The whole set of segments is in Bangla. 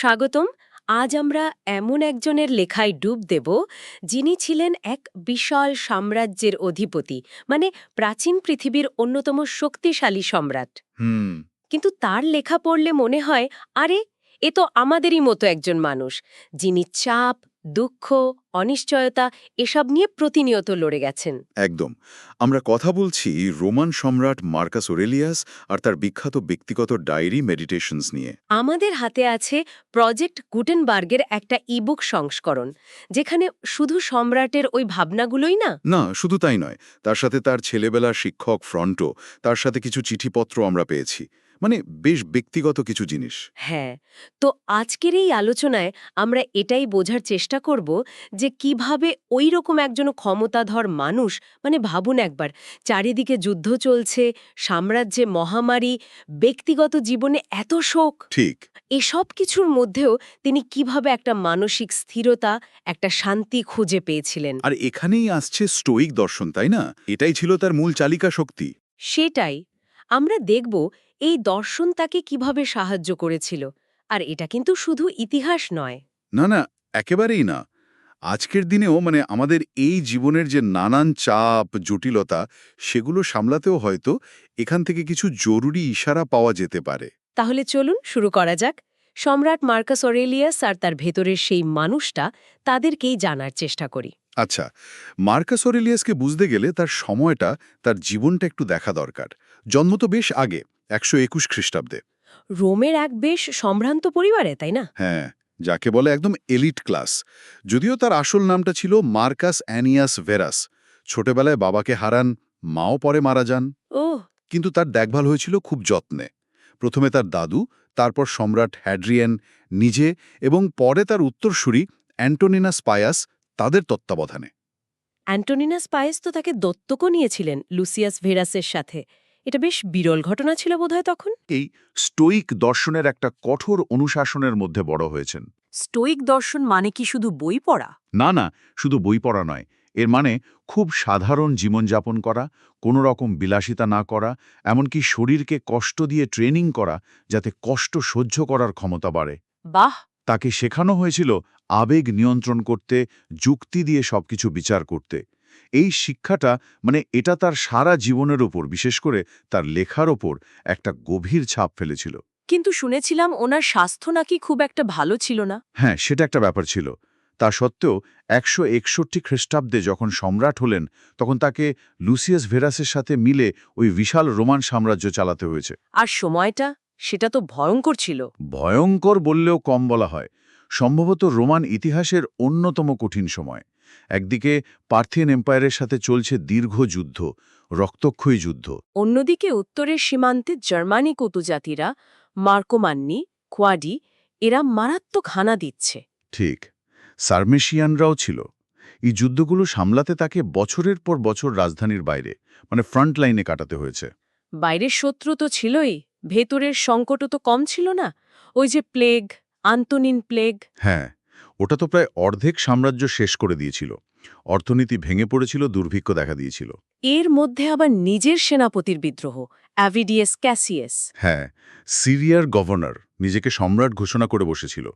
স্বাগতম। আজ আমরা এমন একজনের লেখায় ডুব দেব যিনি ছিলেন এক বিশাল সাম্রাজ্যের অধিপতি মানে প্রাচীন পৃথিবীর অন্যতম শক্তিশালী সম্রাট। হুম। কিন্তু তার লেখা পড়লে মনে হয় আরে এ তো আমাদেরই মতো একজন মানুষ যিনি চাপ দুঃখ অনিশ্চয়তা এসব নিয়ে প্রতিনিয়ত লড়ে গেছেন। একদম। আমরা কথা বলছি রোমান সম্রাট মার্কাস ওরেলিয়াস আর তার বিখ্যাত ব্যক্তিগত ডায়েরি মেডিটেশনস নিয়ে। আমাদের হাতে আছে প্রজেক্ট গুটেনবার্গের একটা ইবুক সংস্করণ যেখানে শুধু সম্রাটের ওই ভাবনাগুলোই না? না শুধু তাই নয় তার সাথে তার ছেলেবেলার শিক্ষক ফ্রন্টও তার সাথে কিছু চিঠিপত্র আমরা পেয়েছি। মানে বেশ ব্যক্তিগত কিছু জিনিস। হ্যাঁ তো আজকের এই আলোচনায় আমরা এটাই বোঝার চেষ্টা করব যে কীভাবে ওই রকম একজন ক্ষমতাধর মানুষ মানে ভাবুন একবার চারিদিকে যুদ্ধ চলছে সাম্রাজ্যে মহামারী ব্যক্তিগত জীবনে এত শোক। ঠিক। এসব কিছুর মধ্যেও তিনি কীভাবে একটা মানসিক স্থিরতা একটা শান্তি খুঁজে পেয়েছিলেন। আর এখানেই আসছে স্টোইক দর্শন তাই না? এটাই ছিল তার মূল চালিকা শক্তি। সেটাই। আমরা দেখব এই দর্শন তাকে কীভাবে সাহায্য করেছিল? আর এটা কিন্তু শুধু ইতিহাস নয়। না না একেবারেই না। আজকের দিনেও মানে আমাদের এই জীবনের যে নানান চাপ জটিলতা সেগুলো সামলাতেও হয়তো এখান থেকে কিছু জরুরি ইশারা পাওয়া যেতে পারে। তাহলে চলুন শুরু করা যাক। সম্রাট মার্কাস অরেলিয়াস আর তার ভেতরের সেই মানুষটা তাদেরকেই জানার চেষ্টা করি। আচ্ছা মার্কাস অরেলিয়াসকে বুঝতে গেলে তার সময়টা তার জীবনটা একটু দেখা দরকার। জন্ম তো বেশ আগে। একশো একুশ খ্রিস্টাব্দে। রোমের এক বেশ সম্ভ্রান্ত পরিবারে তাই না? হ্যাঁ যাকে বলে একদম এলিট ক্লাস। যদিও তার আসল নামটা ছিল মার্কাস অ্যানিয়াস ভেরাস। ছোটবেলায় বাবাকে হারান মাও পরে মারা যান। ও কিন্তু তার দেখভাল হয়েছিল খুব যত্নে। প্রথমে তার দাদু তারপর সম্রাট হ্যাড্রিয়ান নিজে এবং পরে তার উত্তরসূরি অ্যান্টোনিনা স্পায়াস তাদের তত্ত্বাবধানে। অ্যান্টোনিনাস পায়েস তো তাকে দত্তকও নিয়েছিলেন লুসিয়াস ভেরাসের সাথে। এটা বেশ বিরল ঘটনা ছিল বোধহয় তখন। এই স্টোইক দর্শনের একটা কঠোর অনুশাসনের মধ্যে বড় হয়েছেন। স্টোইক দর্শন মানে কি শুধু বই পড়া? না না শুধু বই পড়া নয়। এর মানে খুব সাধারণ জীবনযাপন করা কোনো রকম বিলাসিতা না করা এমনকি শরীরকে কষ্ট দিয়ে ট্রেনিং করা যাতে কষ্ট সহ্য করার ক্ষমতা বাড়ে। বাহ! তাকে শেখানো হয়েছিল আবেগ নিয়ন্ত্রণ করতে যুক্তি দিয়ে সবকিছু বিচার করতে। এই শিক্ষাটা মানে এটা তার সারা জীবনের ওপর বিশেষ করে তার লেখার ওপর একটা গভীর ছাপ ফেলেছিল। কিন্তু শুনেছিলাম ওনার স্বাস্থ্য নাকি খুব একটা ভালো ছিল না। হ্যাঁ সেটা একটা ব্যাপার ছিল। তা সত্ত্বেও একশো একষট্টি খ্রিস্টাব্দে যখন সম্রাট হলেন তখন তাকে লুসিয়াস ভেরাসের সাথে মিলে ওই বিশাল রোমান সাম্রাজ্য চালাতে হয়েছে। আর সময়টা? সেটা তো ভয়ঙ্কর ছিল। ভয়ঙ্কর বললেও কম বলা হয়। সম্ভবত রোমান ইতিহাসের অন্যতম কঠিন সময়। একদিকে পার্থিয়ান এম্পায়ারের সাথে চলছে দীর্ঘ যুদ্ধ রক্তক্ষয়ী যুদ্ধ। অন্যদিকে উত্তরের সীমান্তে জার্মানিক উপজাতিরা মার্কোমান্নি কোয়াডি এরা মারাত্মক হানা দিচ্ছে। ঠিক সার্মেশিয়ানরাও ছিল। এই যুদ্ধগুলো সামলাতে তাকে বছরের পর বছর রাজধানীর বাইরে মানে ফ্রন্ট লাইনে কাটাতে হয়েছে। বাইরের শত্রু তো ছিলই ভেতরের সংকটও তো কম ছিল না? ওই যে প্লেগ আন্তনিন প্লেগ। হ্যাঁ ওটা তো প্রায় অর্ধেক সাম্রাজ্য শেষ করে দিয়েছিল। অর্থনীতি ভেঙে পড়েছিল দুর্ভিক্ষ দেখা দিয়েছিল। এর মধ্যে আবার নিজের সেনাপতির বিদ্রোহ অ্যাভিডিয়াস ক্যাসিয়াস। হ্যাঁ সিরিয়ার গভর্নর নিজেকে সম্রাট ঘোষণা করে বসেছিল।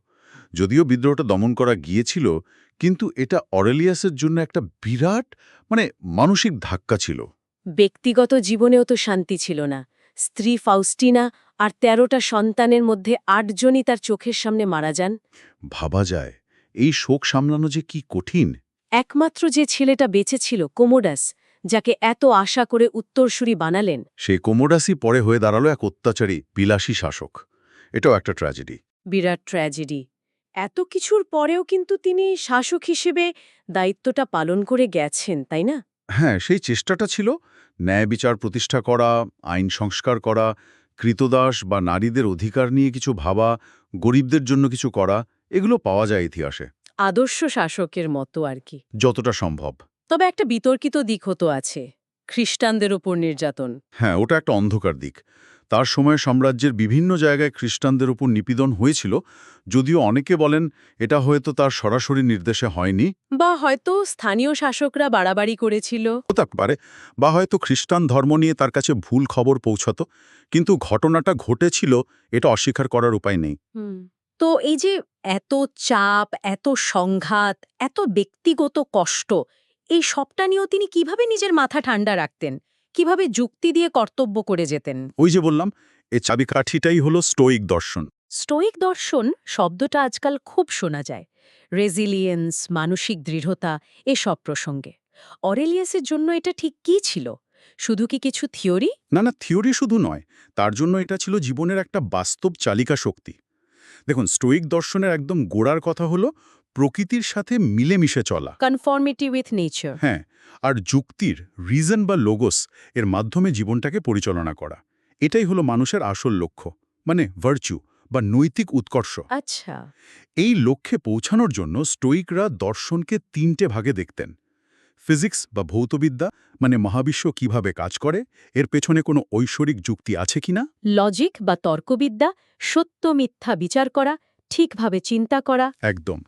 যদিও বিদ্রোহটা দমন করা গিয়েছিল কিন্তু এটা অরেলিয়াসের জন্য একটা বিরাট মানে মানসিক ধাক্কা ছিল। ব্যক্তিগত জীবনেও তো শান্তি ছিল না। স্ত্রী ফাউস্টিনা আর তেরোটা সন্তানের মধ্যে আটজনই তার চোখের সামনে মারা যান। ভাবা যায়। এই শোক সামলানো যে কি কঠিন। একমাত্র যে ছেলেটা বেঁচে ছিল কোমোডাস যাকে এত আশা করে উত্তরসূরি বানালেন। সেই কোমোডাসই পরে হয়ে দাঁড়াল এক অত্যাচারী বিলাসী শাসক। এটাও একটা ট্র্যাজেডি বিরাট ট্র্যাজেডি এত কিছুর পরেও কিন্তু তিনি শাসক হিসেবে দায়িত্বটা পালন করে গেছেন তাই না? হ্যাঁ সেই চেষ্টাটা ছিল ন্যায় বিচার প্রতিষ্ঠা করা আইন সংস্কার করা কৃতদাস বা নারীদের অধিকার নিয়ে কিছু ভাবা গরিবদের জন্য কিছু করা এগুলো পাওয়া যায় ইতিহাসে। আদর্শ শাসকের মতো আর কি। যতটা সম্ভব। তবে একটা বিতর্কিত দিক হতো আছে খ্রিস্টানদের ওপর নির্যাতন। হ্যাঁ ওটা একটা অন্ধকার দিক। তার সময় সাম্রাজ্যের বিভিন্ন জায়গায় খ্রিস্টানদের উপর নিপীড়ন হয়েছিল যদিও অনেকে বলেন এটা হয়তো তার সরাসরি নির্দেশে হয়নি। বা হয়তো স্থানীয় শাসকরা বাড়াবাড়ি করেছিল। পারে বা হয়তো খ্রিস্টান ধর্ম নিয়ে তার কাছে ভুল খবর পৌঁছত কিন্তু ঘটনাটা ঘটেছিল এটা অস্বীকার করার উপায় নেই। তো এই যে এত চাপ এত সংঘাত এত ব্যক্তিগত কষ্ট এই সবটা নিয়েও তিনি কীভাবে নিজের মাথা ঠান্ডা রাখতেন? কীভাবে যুক্তি দিয়ে কর্তব্য করে যেতেন? ওই যে বললাম এ চাবিকাঠিটাই হলো স্টোইক দর্শন। স্টোইক দর্শন শব্দটা আজকাল খুব শোনা যায়। রেজিলিয়েন্স মানসিক দৃঢ়তা এসব প্রসঙ্গে। অরেলিয়াসের জন্য এটা ঠিক কী ছিল? শুধু কি কিছু থিওরি? না না থিওরি শুধু নয় তার জন্য এটা ছিল জীবনের একটা বাস্তব চালিকা শক্তি দেখুন স্টোইক দর্শনের একদম গোড়ার কথা হলো প্রকৃতির সাথে মিলেমিশে চলা। কনফর্মিটি উইথ নেচার হ্যাঁ আর যুক্তির রিজন বা লোগোস এর মাধ্যমে জীবনটাকে পরিচালনা করা। এটাই হলো মানুষের আসল লক্ষ্য মানে ভার্চু বা নৈতিক উৎকর্ষ। আচ্ছা। এই লক্ষ্যে পৌঁছানোর জন্য স্টোইকরা দর্শনকে তিনটে ভাগে দেখতেন। ফিজিক্স বা ভৌতবিদ্যা মানে মহাবিশ্ব কীভাবে কাজ করে এর পেছনে কোনো ঐশ্বরিক যুক্তি আছে কিনা? লজিক বা তর্কবিদ্যা সত্য মিথ্যা বিচার করা ঠিকভাবে চিন্তা করা। একদম।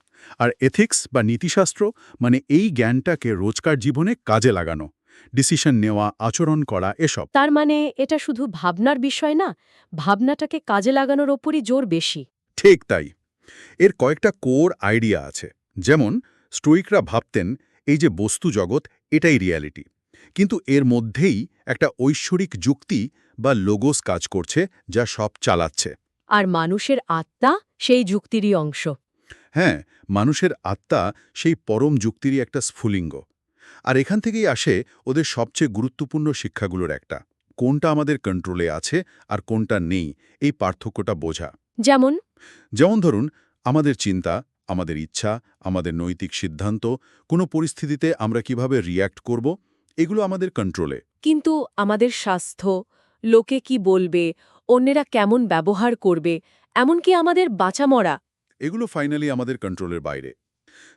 আর এথিক্স বা নীতিশাস্ত্র মানে এই জ্ঞানটাকে রোজকার জীবনে কাজে লাগানো ডিসিশন নেওয়া আচরণ করা এসব। তার মানে এটা শুধু ভাবনার বিষয় না ভাবনাটাকে কাজে লাগানোর ওপরই জোর বেশি। ঠিক তাই। এর কয়েকটা কোর আইডিয়া আছে। যেমন স্টোইকরা ভাবতেন এই যে বস্তু জগৎ এটাই রিয়ালিটি কিন্তু এর মধ্যেই একটা ঐশ্বরিক যুক্তি বা লোগোস কাজ করছে যা সব চালাচ্ছে। আর মানুষের আত্মা সেই যুক্তিরই অংশ। হ্যাঁ মানুষের আত্মা সেই পরম যুক্তিরই একটা স্ফুলিঙ্গ। আর এখান থেকেই আসে ওদের সবচেয়ে গুরুত্বপূর্ণ শিক্ষাগুলোর একটা। কোনটা আমাদের কন্ট্রোলে আছে আর কোনটা নেই এই পার্থক্যটা বোঝা। যেমন? যেমন ধরুন আমাদের চিন্তা আমাদের ইচ্ছা আমাদের নৈতিক সিদ্ধান্ত কোনো পরিস্থিতিতে আমরা কীভাবে রিয়্যাক্ট করব এগুলো আমাদের কন্ট্রোলে কিন্তু আমাদের স্বাস্থ্য লোকে কি বলবে অন্যেরা কেমন ব্যবহার করবে এমনকি আমাদের বাঁচা মরা এগুলো ফাইনালি আমাদের কন্ট্রোলের বাইরে।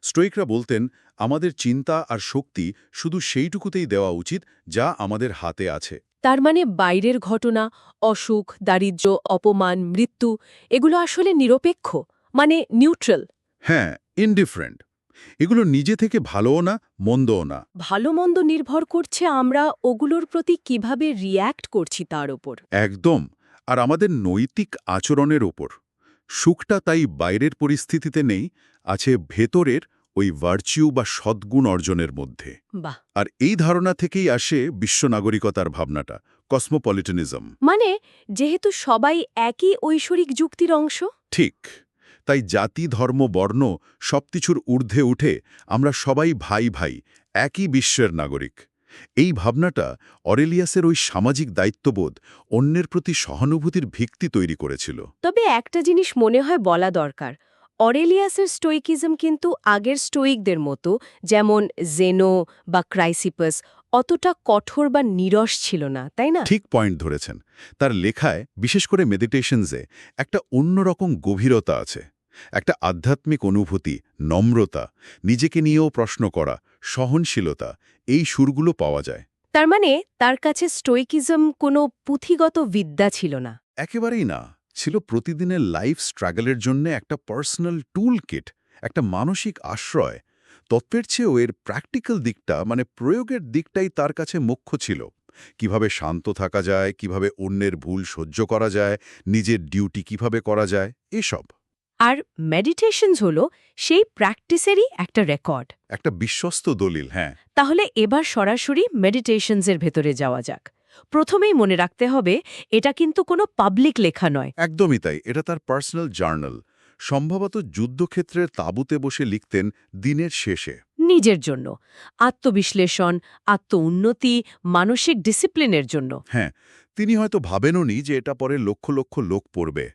স্টোইকরা বলতেন আমাদের চিন্তা আর শক্তি শুধু সেইটুকুতেই দেওয়া উচিত যা আমাদের হাতে আছে। তার মানে বাইরের ঘটনা অসুখ দারিদ্র্য অপমান মৃত্যু এগুলো আসলে নিরপেক্ষ মানে নিউট্রাল হ্যাঁ ইনডিফারেন্ট এগুলো নিজে থেকে ভালোও না মন্দও না। ভালো মন্দ নির্ভর করছে আমরা ওগুলোর প্রতি কীভাবে রিয়্যাক্ট করছি তার ওপর একদম আর আমাদের নৈতিক আচরণের ওপর সুখটা তাই বাইরের পরিস্থিতিতে নেই আছে ভেতরের ওই ভার্চিউ বা সদ্গুণ অর্জনের মধ্যে। বাহ! আর এই ধারণা থেকেই আসে বিশ্ব নাগরিকতার ভাবনাটা কসমোপলিটনিজম মানে যেহেতু সবাই একই ঐশ্বরিক যুক্তির অংশ? ঠিক। তাই জাতি ধর্ম বর্ণ সবকিছুর ঊর্ধ্বে উঠে আমরা সবাই ভাই ভাই একই বিশ্বের নাগরিক। এই ভাবনাটা অরেলিয়াসের ওই সামাজিক দায়িত্ববোধ অন্যের প্রতি সহানুভূতির ভিত্তি তৈরি করেছিল। তবে একটা জিনিস মনে হয় বলা দরকার অরেলিয়াসের স্টোইকিজম কিন্তু আগের স্টোইকদের মতো যেমন জেনো বা ক্রাইসিপাস অতটা কঠোর বা নিরস ছিল না তাই না? ঠিক পয়েন্ট ধরেছেন। তার লেখায় বিশেষ করে মেডিটেশনসে একটা অন্যরকম গভীরতা আছে। একটা আধ্যাত্মিক অনুভূতি নম্রতা নিজেকে নিয়েও প্রশ্ন করা সহনশীলতা এই সুরগুলো পাওয়া যায়। তার মানে তার কাছে স্টোইকিজম কোনো পুঁথিগত বিদ্যা ছিল না। একেবারেই না। ছিল প্রতিদিনের লাইফ স্ট্রাগলের জন্য একটা পার্সোনাল টুল কিট একটা মানসিক আশ্রয়। তত্ত্বের চেয়েও এর প্র্যাকটিক্যাল দিকটা মানে প্রয়োগের দিকটাই তার কাছে মুখ্য ছিল। কীভাবে শান্ত থাকা যায় কীভাবে অন্যের ভুল সহ্য করা যায় নিজের ডিউটি কীভাবে করা যায় এসব। আর মেডিটেশনস হলো সেই প্র্যাকটিসেরই একটা রেকর্ড একটা বিশ্বস্ত দলিল হ্যাঁ। তাহলে এবার সরাসরি মেডিটেশনসের ভেতরে যাওয়া যাক। প্রথমেই মনে রাখতে হবে এটা কিন্তু কোনো পাবলিক লেখা নয়। একদমই তাই এটা তার পার্সোনাল জার্নাল সম্ভবত যুদ্ধক্ষেত্রের তাঁবুতে বসে লিখতেন দিনের শেষে। নিজের জন্য আত্মবিশ্লেষণ আত্ম উন্নতি মানসিক ডিসিপ্লিনের জন্য। হ্যাঁ তিনি হয়তো ভাবেননি যে এটা পরে লক্ষ লক্ষ লোক পড়বে।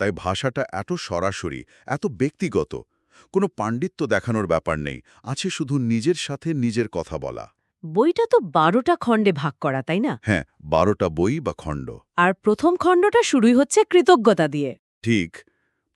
তাই ভাষাটা এত সরাসরি এত ব্যক্তিগত। কোনো পাণ্ডিত্য দেখানোর ব্যাপার নেই আছে শুধু নিজের সাথে নিজের কথা বলা। বইটা তো বারোটা খণ্ডে ভাগ করা তাই না? হ্যাঁ বারোটা বই বা খণ্ড। আর প্রথম খণ্ডটা শুরুই হচ্ছে কৃতজ্ঞতা দিয়ে। ঠিক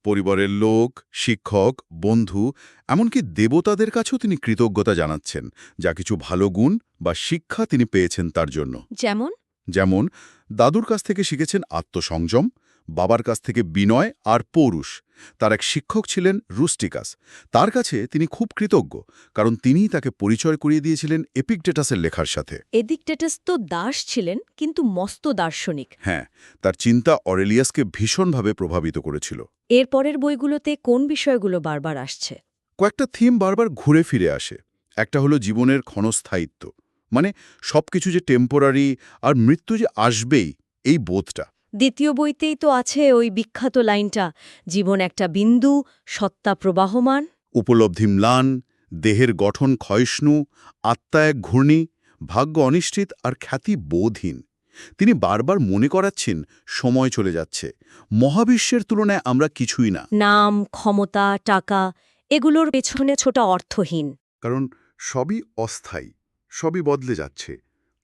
পরিবারের লোক শিক্ষক বন্ধু এমনকি দেবতাদের কাছেও তিনি কৃতজ্ঞতা জানাচ্ছেন যা কিছু ভালো গুণ বা শিক্ষা তিনি পেয়েছেন তার জন্য। যেমন? যেমন দাদুর কাছ থেকে শিখেছেন আত্মসংযম বাবার কাছ থেকে বিনয় আর পৌরুষ। তার এক শিক্ষক ছিলেন রুস্টিকাস। তার কাছে তিনি খুব কৃতজ্ঞ কারণ তিনিই তাকে পরিচয় করিয়ে দিয়েছিলেন এপিকটেটাসের লেখার সাথে। এদিকটেটাস তো দাস ছিলেন কিন্তু মস্ত দার্শনিক। হ্যাঁ তার চিন্তা অরেলিয়াসকে ভীষণভাবে প্রভাবিত করেছিল। এর পরের বইগুলোতে কোন বিষয়গুলো বারবার আসছে? কয়েকটা থিম বারবার ঘুরে ফিরে আসে। একটা হলো জীবনের ক্ষণস্থায়িত্ব। মানে সবকিছু যে টেম্পোরারি আর মৃত্যু যে আসবেই এই বোধটা। দ্বিতীয় বইতেই তো আছে ওই বিখ্যাত লাইনটা জীবন একটা বিন্দু সত্তা প্রবাহমান উপলব্ধি ম্লান দেহের গঠন ক্ষয়ষ্ণু আত্মা এক ঘূর্ণি ভাগ্য অনিশ্চিত আর খ্যাতি বোধহীন। তিনি বারবার মনে করাচ্ছেন সময় চলে যাচ্ছে। মহাবিশ্বের তুলনায় আমরা কিছুই না। নাম ক্ষমতা টাকা এগুলোর পেছনে ছোটা অর্থহীন। কারণ সবই অস্থায়ী সবই বদলে যাচ্ছে।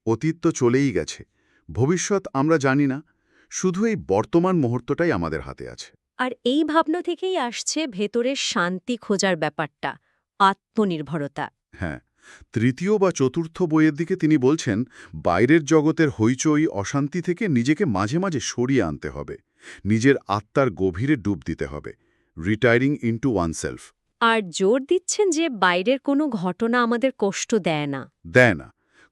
অতীত তো চলেই গেছে। ভবিষ্যৎ আমরা জানি না শুধু এই বর্তমান মুহূর্তটাই আমাদের হাতে আছে। আর এই ভাবনা থেকেই আসছে ভেতরের শান্তি খোঁজার ব্যাপারটা আত্মনির্ভরতা। হ্যাঁ তৃতীয় বা চতুর্থ বইয়ের দিকে তিনি বলছেন বাইরের জগতের হইচই অশান্তি থেকে নিজেকে মাঝে মাঝে সরিয়ে আনতে হবে। নিজের আত্মার গভীরে ডুব দিতে হবে। রিটায়ারিং ইন্টু ওয়ানসেলফ আর জোর দিচ্ছেন যে বাইরের কোনো ঘটনা আমাদের কষ্ট দেয় না। দেয় না।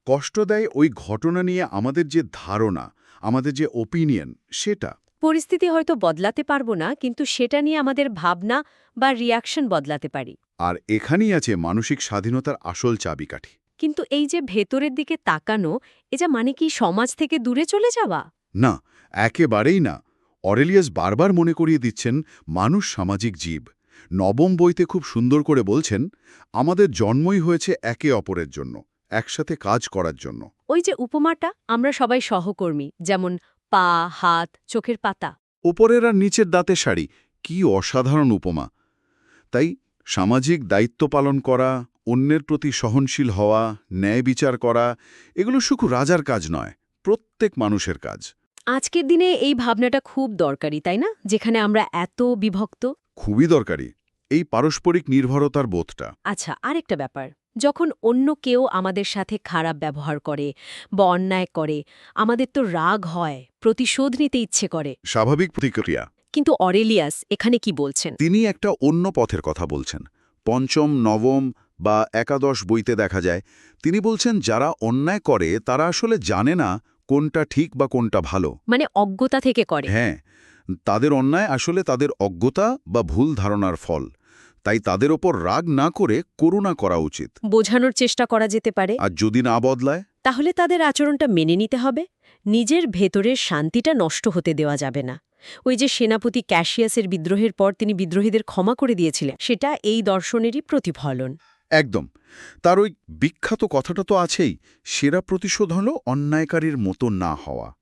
কষ্ট দেয় ওই ঘটনা নিয়ে আমাদের যে ধারণা আমাদের যে ওপিনিয়ন সেটা। পরিস্থিতি হয়তো বদলাতে পারব না কিন্তু সেটা নিয়ে আমাদের ভাবনা বা রিয়াকশন বদলাতে পারি। আর এখানেই আছে মানসিক স্বাধীনতার আসল চাবিকাঠি। কিন্তু এই যে ভেতরের দিকে তাকানো এটা মানে কি সমাজ থেকে দূরে চলে যাওয়া? না একেবারেই না। অরেলিয়াস বারবার মনে করিয়ে দিচ্ছেন মানুষ সামাজিক জীব। নবম বইতে খুব সুন্দর করে বলছেন আমাদের জন্মই হয়েছে একে অপরের জন্য। একসাথে কাজ করার জন্য। ওই যে উপমাটা আমরা সবাই সহকর্মী যেমন পা হাত চোখের পাতা। উপরের আর নিচের দাঁতে শাড়ি কি অসাধারণ উপমা। তাই সামাজিক দায়িত্ব পালন করা অন্যের প্রতি সহনশীল হওয়া ন্যায় বিচার করা এগুলো শুধু রাজার কাজ নয় প্রত্যেক মানুষের কাজ। আজকের দিনে এই ভাবনাটা খুব দরকারি তাই না? যেখানে আমরা এত বিভক্ত। খুবই দরকারি এই পারস্পরিক নির্ভরতার বোধটা। আচ্ছা আরেকটা ব্যাপার। যখন অন্য কেউ আমাদের সাথে খারাপ ব্যবহার করে বা অন্যায় করে আমাদের তো রাগ হয় প্রতিশোধ নিতে ইচ্ছে করে। স্বাভাবিক প্রতিক্রিয়া। কিন্তু অরেলিয়াস এখানে কি বলছেন? তিনি একটা অন্য পথের কথা বলছেন। পঞ্চম নবম বা একাদশ বইতে দেখা যায় তিনি বলছেন যারা অন্যায় করে তারা আসলে জানে না কোনটা ঠিক বা কোনটা ভালো। মানে অজ্ঞতা থেকে করে। হ্যাঁ তাদের অন্যায় আসলে তাদের অজ্ঞতা বা ভুল ধারণার ফল। তাই তাদের ওপর রাগ না করে করুণা করা উচিত। বোঝানোর চেষ্টা করা যেতে পারে। আর যদি না বদলায়? তাহলে তাদের আচরণটা মেনে নিতে হবে। নিজের ভেতরের শান্তিটা নষ্ট হতে দেওয়া যাবে না। ওই যে সেনাপতি ক্যাশিয়াসের বিদ্রোহের পর তিনি বিদ্রোহীদের ক্ষমা করে দিয়েছিলেন সেটা এই দর্শনেরই প্রতিফলন। একদম। তার ওই বিখ্যাত কথাটা তো আছেই সেরা প্রতিশোধ হল অন্যায়কারীর মতো না হওয়া।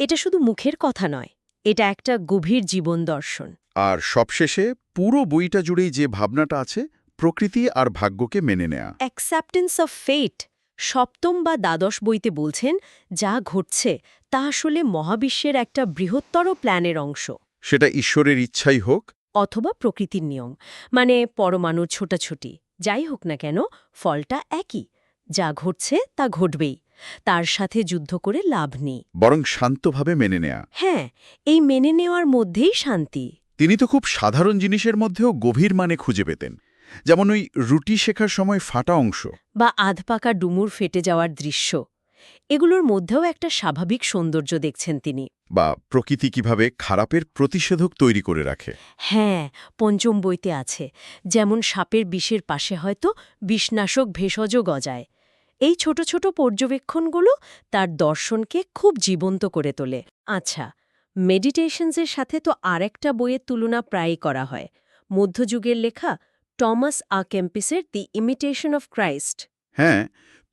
এটা শুধু মুখের কথা নয় এটা একটা গভীর জীবন দর্শন। আর সবশেষে পুরো বইটা জুড়েই যে ভাবনাটা আছে প্রকৃতি আর ভাগ্যকে মেনে নেয়া। অ্যাকসেপ্টেন্স অফ ফেট সপ্তম বা দ্বাদশ বইতে বলছেন যা ঘটছে তা আসলে মহাবিশ্বের একটা বৃহত্তর প্ল্যানের অংশ। সেটা ঈশ্বরের ইচ্ছাই হোক। অথবা প্রকৃতির নিয়ম। মানে পরমাণুর ছোটাছুটি। যাই হোক না কেন ফলটা একই। যা ঘটছে তা ঘটবেই। তার সাথে যুদ্ধ করে লাভ নেই। বরং শান্তভাবে মেনে নেয়া। হ্যাঁ এই মেনে নেওয়ার মধ্যেই শান্তি। তিনি তো খুব সাধারণ জিনিসের মধ্যেও গভীর মানে খুঁজে পেতেন যেমন ওই রুটি শেখার সময় ফাটা অংশ বা আধপাকা ডুমুর ফেটে যাওয়ার দৃশ্য। এগুলোর মধ্যেও একটা স্বাভাবিক সৌন্দর্য দেখছেন তিনি। বা প্রকৃতি কীভাবে খারাপের প্রতিষেধক তৈরি করে রাখে। হ্যাঁ পঞ্চম বইতে আছে যেমন সাপের বিষের পাশে হয়তো বিষনাশক ভেষজ গজায়। এই ছোট ছোট পর্যবেক্ষণগুলো তার দর্শনকে খুব জীবন্ত করে তোলে। আচ্ছা মেডিটেশনসের সাথে তো আরেকটা বইয়ের তুলনা প্রায়ই করা হয়। মধ্যযুগের লেখা টমাস আ কেম্পিসের দি ইমিটেশন অফ ক্রাইস্ট হ্যাঁ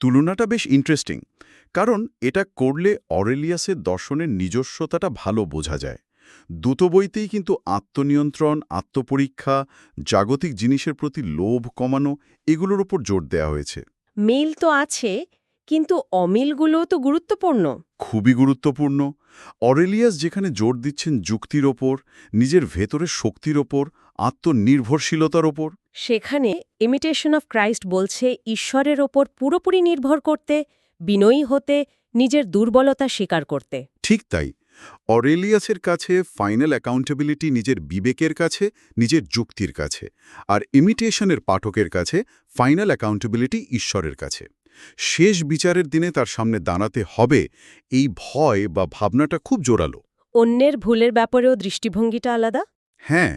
তুলনাটা বেশ ইন্টারেস্টিং কারণ এটা করলে অরেলিয়াসের দর্শনের নিজস্বতাটা ভালো বোঝা যায়। দুটো বইতেই কিন্তু আত্মনিয়ন্ত্রণ আত্মপরীক্ষা জাগতিক জিনিসের প্রতি লোভ কমানো এগুলোর ওপর জোর দেওয়া হয়েছে। মিল তো আছে কিন্তু অমিলগুলোও তো গুরুত্বপূর্ণ। খুবই গুরুত্বপূর্ণ। অরেলিয়াস যেখানে জোর দিচ্ছেন যুক্তির ওপর নিজের ভেতরের শক্তির ওপর আত্মনির্ভরশীলতার ওপর। সেখানে ইমিটেশন অফ ক্রাইস্ট বলছে ঈশ্বরের ওপর পুরোপুরি নির্ভর করতে বিনয়ী হতে নিজের দুর্বলতা স্বীকার করতে। ঠিক তাই। অরেলিয়াসের কাছে ফাইনাল অ্যাকাউন্টেবিলিটি নিজের বিবেকের কাছে নিজের যুক্তির কাছে। আর ইমিটেশনের পাঠকের কাছে ফাইনাল অ্যাকাউন্টেবিলিটি ঈশ্বরের কাছে। শেষ বিচারের দিনে তার সামনে দাঁড়াতে হবে এই ভয় বা ভাবনাটা খুব জোরালো। অন্যের ভুলের ব্যাপারেও দৃষ্টিভঙ্গিটা আলাদা? হ্যাঁ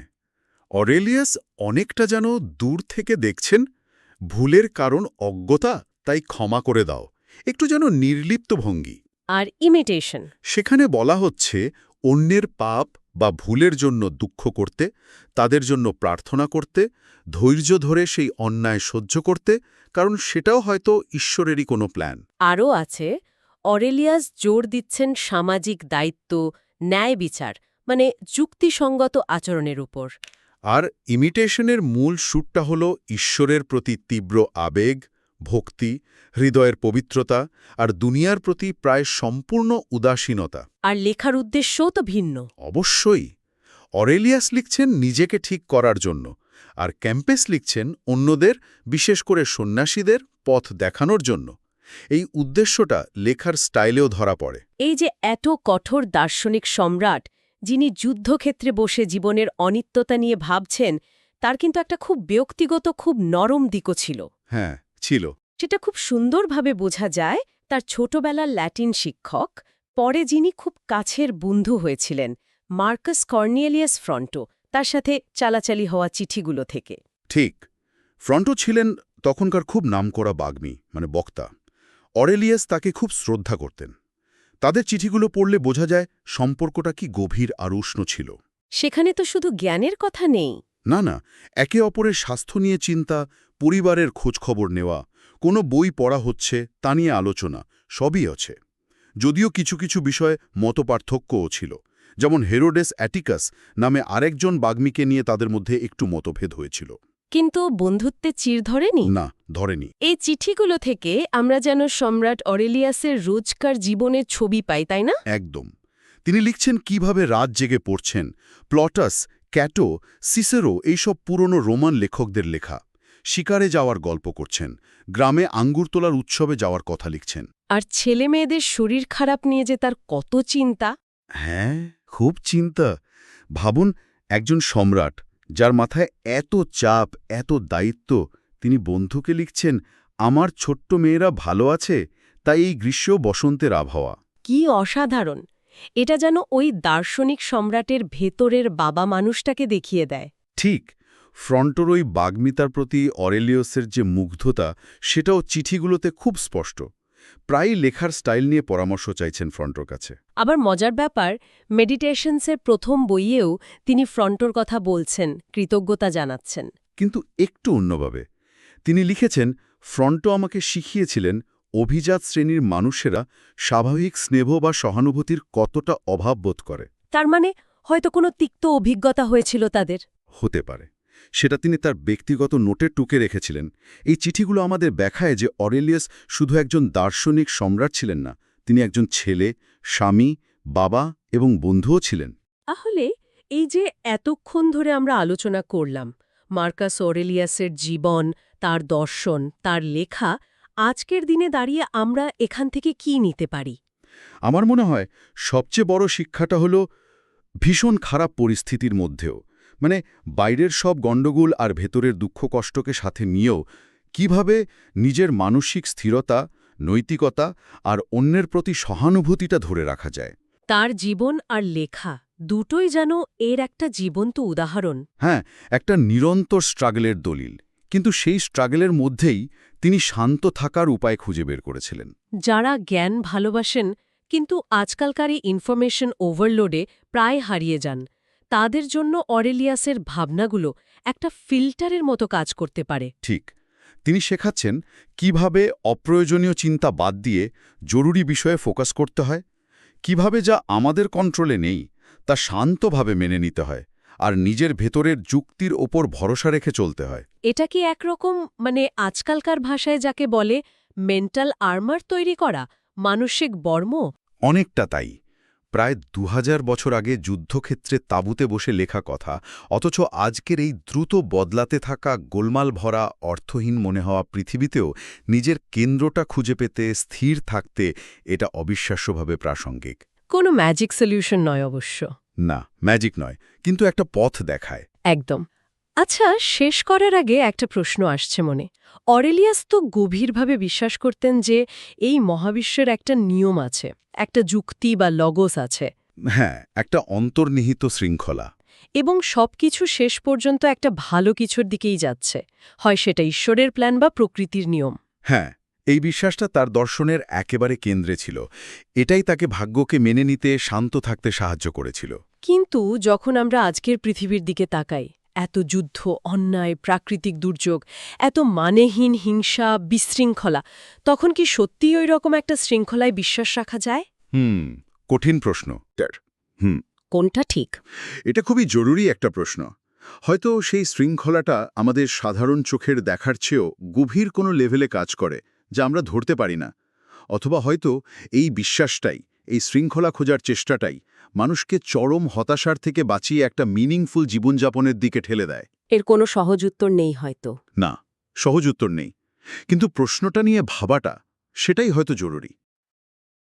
অরেলিয়াস অনেকটা যেন দূর থেকে দেখছেন ভুলের কারণ অজ্ঞতা তাই ক্ষমা করে দাও একটু যেন নির্লিপ্ত ভঙ্গি আর ইমিটেশন? সেখানে বলা হচ্ছে অন্যের পাপ বা ভুলের জন্য দুঃখ করতে তাদের জন্য প্রার্থনা করতে ধৈর্য ধরে সেই অন্যায় সহ্য করতে কারণ সেটাও হয়তো ঈশ্বরেরই কোনো প্ল্যান আরও আছে অরেলিয়াস জোর দিচ্ছেন সামাজিক দায়িত্ব ন্যায় বিচার মানে যুক্তিসঙ্গত আচরণের উপর। আর ইমিটেশনের মূল সুরটা হল ঈশ্বরের প্রতি তীব্র আবেগ ভক্তি হৃদয়ের পবিত্রতা আর দুনিয়ার প্রতি প্রায় সম্পূর্ণ উদাসীনতা। আর লেখার উদ্দেশ্যও তো ভিন্ন। অবশ্যই। অরেলিয়াস লিখছেন নিজেকে ঠিক করার জন্য। আর ক্যাম্পেস লিখছেন অন্যদের বিশেষ করে সন্ন্যাসীদের পথ দেখানোর জন্য। এই উদ্দেশ্যটা লেখার স্টাইলেও ধরা পড়ে। এই যে এত কঠোর দার্শনিক সম্রাট যিনি যুদ্ধক্ষেত্রে বসে জীবনের অনিত্যতা নিয়ে ভাবছেন তার কিন্তু একটা খুব ব্যক্তিগত খুব নরম দিকও ছিল। হ্যাঁ ছিল। সেটা খুব সুন্দরভাবে বোঝা যায় তার ছোটবেলার ল্যাটিন শিক্ষক পরে যিনি খুব কাছের বন্ধু হয়েছিলেন মার্কাস কর্নিয়েলিয়াস ফ্রন্টো তার সাথে চালাচালি হওয়া চিঠিগুলো থেকে। ঠিক। ফ্রন্টো ছিলেন তখনকার খুব নামকরা বাগ্মী মানে বক্তা। অরেলিয়াস তাকে খুব শ্রদ্ধা করতেন। তাদের চিঠিগুলো পড়লে বোঝা যায় সম্পর্কটা কি গভীর আর উষ্ণ ছিল। সেখানে তো শুধু জ্ঞানের কথা নেই। না না একে অপরের স্বাস্থ্য নিয়ে চিন্তা পরিবারের খোঁজখবর নেওয়া কোনো বই পড়া হচ্ছে তা নিয়ে আলোচনা সবই আছে। যদিও কিছু কিছু বিষয়ে মতপার্থক্যও ছিল। যেমন হেরোডেস অ্যাটিকাস নামে আরেকজন বাগ্মীকে নিয়ে তাদের মধ্যে একটু মতভেদ হয়েছিল। কিন্তু বন্ধুত্বে চির ধরেনি? না ধরেনি। এই চিঠিগুলো থেকে আমরা যেন সম্রাট অরেলিয়াসের রোজকার জীবনের ছবি পাই তাই না? একদম। তিনি লিখছেন কীভাবে রাত জেগে পড়ছেন। প্লটাস ক্যাটো সিসেরো এইসব পুরনো রোমান লেখকদের লেখা। শিকারে যাওয়ার গল্প করছেন। গ্রামে আঙ্গুর তোলার উৎসবে যাওয়ার কথা লিখছেন। আর ছেলে মেয়েদের শরীর খারাপ নিয়ে যে তার কত চিন্তা? হ্যাঁ? খুব চিন্তা। ভাবুন একজন সম্রাট যার মাথায় এত চাপ এত দায়িত্ব তিনি বন্ধুকে লিখছেন আমার ছোট্ট মেয়েরা ভালো আছে তাই এই গ্রীষ্ম বসন্তের আবহাওয়া। কি অসাধারণ! এটা যেন ওই দার্শনিক সম্রাটের ভেতরের বাবা মানুষটাকে দেখিয়ে দেয়। ঠিক ফ্রন্টর ওই বাগ্মিতার প্রতি অরেলিয়সের যে মুগ্ধতা সেটাও চিঠিগুলোতে খুব স্পষ্ট। প্রায়ই লেখার স্টাইল নিয়ে পরামর্শ চাইছেন ফ্রন্টোর কাছে। আবার মজার ব্যাপার মেডিটেশনসের প্রথম বইয়েও তিনি ফ্রন্টোর কথা বলছেন কৃতজ্ঞতা জানাচ্ছেন। কিন্তু একটু অন্যভাবে তিনি লিখেছেন ফ্রন্টো আমাকে শিখিয়েছিলেন অভিজাত শ্রেণির মানুষেরা স্বাভাবিক স্নেহ বা সহানুভূতির কতটা অভাব বোধ করে। তার মানে হয়তো কোনো তিক্ত অভিজ্ঞতা হয়েছিল তাদের? হতে পারে। সেটা তিনি তার ব্যক্তিগত নোটে টুকে রেখেছিলেন। এই চিঠিগুলো আমাদের দেখায় যে অরেলিয়াস শুধু একজন দার্শনিক সম্রাট ছিলেন না তিনি একজন ছেলে স্বামী বাবা এবং বন্ধুও ছিলেন। তাহলে এই যে এতক্ষণ ধরে আমরা আলোচনা করলাম মার্কাস অরেলিয়াসের জীবন তার দর্শন তার লেখা আজকের দিনে দাঁড়িয়ে আমরা এখান থেকে কি নিতে পারি? আমার মনে হয় সবচেয়ে বড় শিক্ষাটা হলো ভীষণ খারাপ পরিস্থিতির মধ্যেও। মানে বাইরের সব গণ্ডগোল আর ভেতরের দুঃখ কষ্টকে সাথে নিয়েও কীভাবে নিজের মানসিক স্থিরতা নৈতিকতা আর অন্যের প্রতি সহানুভূতিটা ধরে রাখা যায়। তার জীবন আর লেখা দুটোই যেন এর একটা জীবন্ত উদাহরণ। হ্যাঁ একটা নিরন্তর স্ট্রাগলের দলিল। কিন্তু সেই স্ট্রাগলের মধ্যেই তিনি শান্ত থাকার উপায় খুঁজে বের করেছিলেন। যারা জ্ঞান ভালোবাসেন কিন্তু আজকালকার এই ইনফরমেশন ওভারলোডে প্রায় হারিয়ে যান। তাদের জন্য অরেলিয়াসের ভাবনাগুলো একটা ফিল্টারের মতো কাজ করতে পারে। ঠিক। তিনি শেখাচ্ছেন কীভাবে অপ্রয়োজনীয় চিন্তা বাদ দিয়ে জরুরি বিষয়ে ফোকাস করতে হয় কীভাবে যা আমাদের কন্ট্রোলে নেই তা শান্তভাবে মেনে নিতে হয় আর নিজের ভেতরের যুক্তির ওপর ভরসা রেখে চলতে হয়। এটা কি একরকম মানে আজকালকার ভাষায় যাকে বলে মেন্টাল আর্মার তৈরি করা মানসিক বর্ম অনেকটা তাই। প্রায় দু বছর আগে যুদ্ধক্ষেত্রে তাঁবুতে বসে লেখা কথা অথচ আজকের এই দ্রুত বদলাতে থাকা গোলমাল ভরা অর্থহীন মনে হওয়া পৃথিবীতেও নিজের কেন্দ্রটা খুঁজে পেতে স্থির থাকতে এটা অবিশ্বাস্যভাবে প্রাসঙ্গিক। কোনো ম্যাজিক সলিউশন নয় অবশ্য। না ম্যাজিক নয় কিন্তু একটা পথ দেখায়। একদম। আচ্ছা শেষ করার আগে একটা প্রশ্ন আসছে মনে। অরেলিয়াস তো গভীরভাবে বিশ্বাস করতেন যে এই মহাবিশ্বের একটা নিয়ম আছে একটা যুক্তি বা লগস আছে। হ্যাঁ একটা অন্তর্নিহিত শৃঙ্খলা। এবং সবকিছু শেষ পর্যন্ত একটা ভালো কিছুর দিকেই যাচ্ছে। হয় সেটা ঈশ্বরের প্ল্যান বা প্রকৃতির নিয়ম। হ্যাঁ এই বিশ্বাসটা তার দর্শনের একেবারে কেন্দ্রে ছিল। এটাই তাকে ভাগ্যকে মেনে নিতে শান্ত থাকতে সাহায্য করেছিল। কিন্তু যখন আমরা আজকের পৃথিবীর দিকে তাকাই এত যুদ্ধ অন্যায় প্রাকৃতিক দুর্যোগ এত মানেহীন হিংসা বিশৃঙ্খলা তখন কি সত্যিই ওই রকম একটা শৃঙ্খলায় বিশ্বাস রাখা যায়? হুম কঠিন প্রশ্ন হুম। কোনটা ঠিক? এটা খুবই জরুরি একটা প্রশ্ন। হয়তো সেই শৃঙ্খলাটা আমাদের সাধারণ চোখের দেখার চেয়েও গভীর কোনো লেভেলে কাজ করে যা আমরা ধরতে পারি না। অথবা হয়তো এই বিশ্বাসটাই এই শৃঙ্খলা খোঁজার চেষ্টাটাই মানুষকে চরম হতাশার থেকে বাঁচিয়ে একটা মিনিংফুল জীবনযাপনের দিকে ঠেলে দেয়। এর কোনো সহজ উত্তর নেই হয়তো। না সহজ উত্তর নেই। কিন্তু প্রশ্নটা নিয়ে ভাবাটা সেটাই হয়তো জরুরি।